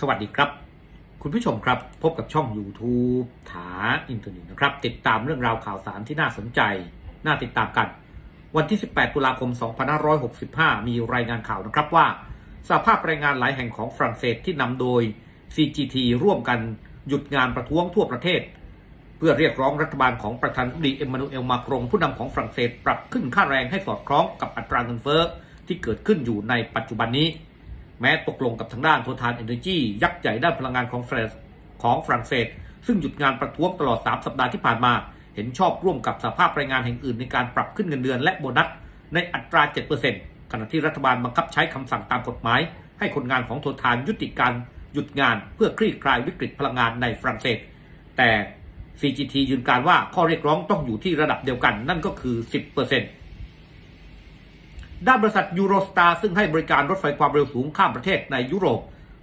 สวัสดีครับ คุณผู้ชมครับพบกับช่อง YouTube ถาอินเทอร์เน็ตนะครับ ติดตามเรื่องราวข่าวสารที่น่าสนใจ น่าติดตามกัน วันที่ 18 ตุลาคม 2565 มีรายงานข่าวนะครับว่าสหภาพแรงงานหลายแห่งของฝรั่งเศสที่นำโดย CGT ร่วมกันหยุดงานประท้วงทั่วประเทศ เพื่อเรียกร้องรัฐบาลของประธานาธิบดีเอ็มมานูเอลมาครงผู้นำของฝรั่งเศสปรับขึ้นค่าแรงให้สอดคล้องกับอัตราเงินเฟ้อที่เกิดขึ้นอยู่ในปัจจุบันนี้ แม้ตกลงกับทางด้านโททานเอเนจียักษ์ใหญ่ด้านพลังงานของฝรั่งของฝรั่งเศส ซึ่งหยุดงานประท้วงตลอด 3 สัปดาห์ที่ผ่านมา เห็นชอบร่วมกับสภาพแรงงานแห่งอื่นในการปรับขึ้นเงินเดือนและโบนัส ในอัตรา 7%ขณะที่รัฐบาลบังคับใช้คำสั่งตามกฎหมาย ให้คนงานของโททานยุติการหยุดงานเพื่อคลี่คลายวิกฤตพลังงานในฝรั่งเศส แต่ CGT ยืนการว่าข้อเรียกร้องต้องอยู่ที่ระดับเดียวกันนั่นก็คือ 10% ด้านบริษัทยูโรสตาร์ซึ่งให้บริการรถไฟความเร็วสูงข้ามประเทศในยุโร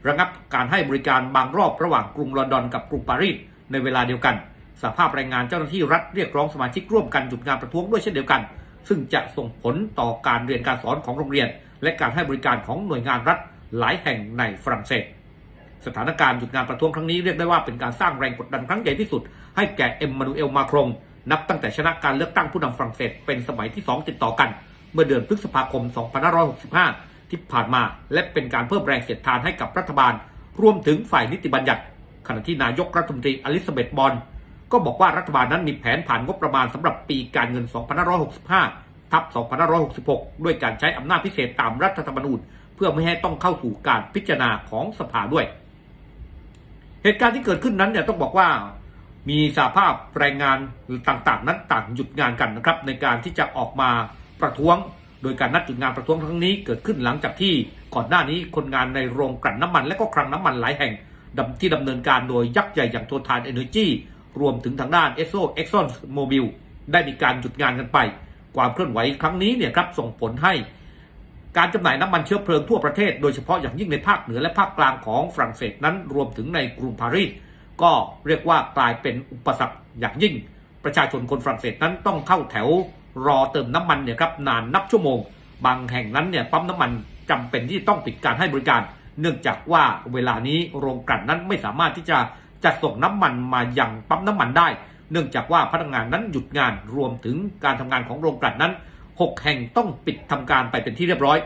ป ระงับการให้บริการบางรอบระหว่างกรุงลอนดอนกับกรุงปารีสในเวลาเดียวกันสภาพแรงงานเจ้าหน้าที่รัฐเรียกร้องสมาชิกร่วมกันหยุดงานประท้วงด้วยเช่นเดียวกัน ซึ่งจะส่งผลต่อการเรียนการสอนของโรงเรียน และการให้บริการของหน่วยงานรัฐหลายแห่งในฝรั่งเศส สถานการณ์หยุดงานประท้วงครั้งนี้เรียกได้ว่าเป็นการสร้างแรงกดดันครั้งใหญ่ที่สุด ให้แก่เอ็มมานูเอลมาครงนับตั้งแต่ชนะการเลือกตั้งผู้นำฝรั่งเศสเป็นสมัยที่ 2 ติดต่อกัน เมื่อเดือนพฤษภาคม 2565 ที่ผ่านมา และเป็นการเพิ่มแรงเสียดทานให้กับรัฐบาล รวมถึงฝ่ายนิติบัญญัติ ขณะที่นายกรัฐมนตรีอลิซาเบธบอนก็บอกว่ารัฐบาลนั้นมีแผนผ่านงบประมาณสำหรับปีการเงิน 2565 ทับ 2566 ด้วยการใช้อำนาจพิเศษตามรัฐธรรมนูญ เพื่อไม่ให้ต้องเข้าสู่การพิจารณาของสภาด้วย เหตุการณ์ที่เกิดขึ้นนั้นเนี่ยต้องบอกว่ามีสาภาพแรงงานต่างๆ นั้นต่างหยุดงานกันนะครับในการที่จะออกมา ประท้วง โดยการนัดหยุดงานประท้วงครั้งนี้เกิดขึ้นหลังจากที่ก่อนหน้านี้คนงานในโรงกลั่นน้ำมันและก็คลังน้ำมันหลายแห่งที่ดำเนินการโดยยักษ์ใหญ่อย่างโททานเอเนอร์จีรวมถึงทางด้านเอสโซเอ็กซอนโมบิลได้มีการหยุดงานกันไป ความเคลื่อนไหวครั้งนี้เนี่ยครับส่งผลให้การจำหน่ายน้ำมันเชื้อเพลิงทั่วประเทศโดยเฉพาะอย่างยิ่งในภาคเหนือและภาคกลางของฝรั่งเศสนั้นรวมถึงในกรุงปารีสก็เรียกว่ากลายเป็นอุปสรรคอย่างยิ่ง ประชาชนคนฝรั่งเศสนั้นต้องเข้าแถว รอเติมน้ำมันเนี่ยครับนานนับชั่วโมง บางแห่งนั้นเนี่ยปั๊มน้ำมันจำเป็นที่ต้องปิดการให้บริการ เนื่องจากว่าเวลานี้โรงกลั่นนั้นไม่สามารถที่จะจัดส่งน้ำมันมายังปั๊มน้ำมันได้ เนื่องจากว่าพนักงานนั้นหยุดงานรวมถึงการทำงานของโรงกลั่นนั้นหกแห่งต้องปิดทำการไปเป็นที่เรียบร้อย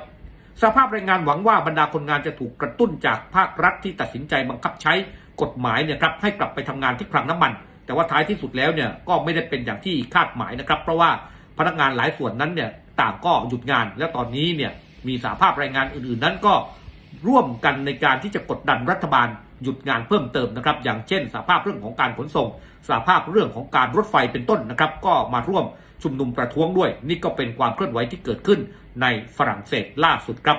สภาพแรงงานหวังว่าบรรดาคนงานจะถูกกระตุ้นจากภาครัฐที่ตัดสินใจบังคับใช้กฎหมายเนี่ยครับให้กลับไปทำงานที่คลังน้ำมัน แต่ว่าท้ายที่สุดแล้วเนี่ยก็ไม่ได้เป็นอย่างที่คาดหมายนะครับ เพราะว่า พนักงานหลายส่วนนั้นเนี่ยต่างก็หยุดงาน และตอนนี้เนี่ยมีสาภาพแรงงานอื่นๆ นั้นก็ร่วมกันในการที่จะกดดันรัฐบาลหยุดงานเพิ่มเติมนะครับ อย่างเช่นสาภาพเรื่องของการขนส่งสาภาพเรื่องของการรถไฟเป็นต้นนะครับ ก็มาร่วมชุมนุมประท้วงด้วย นี่ก็เป็นความเคลื่อนไหวที่เกิดขึ้นในฝรั่งเศสล่าสุดครับ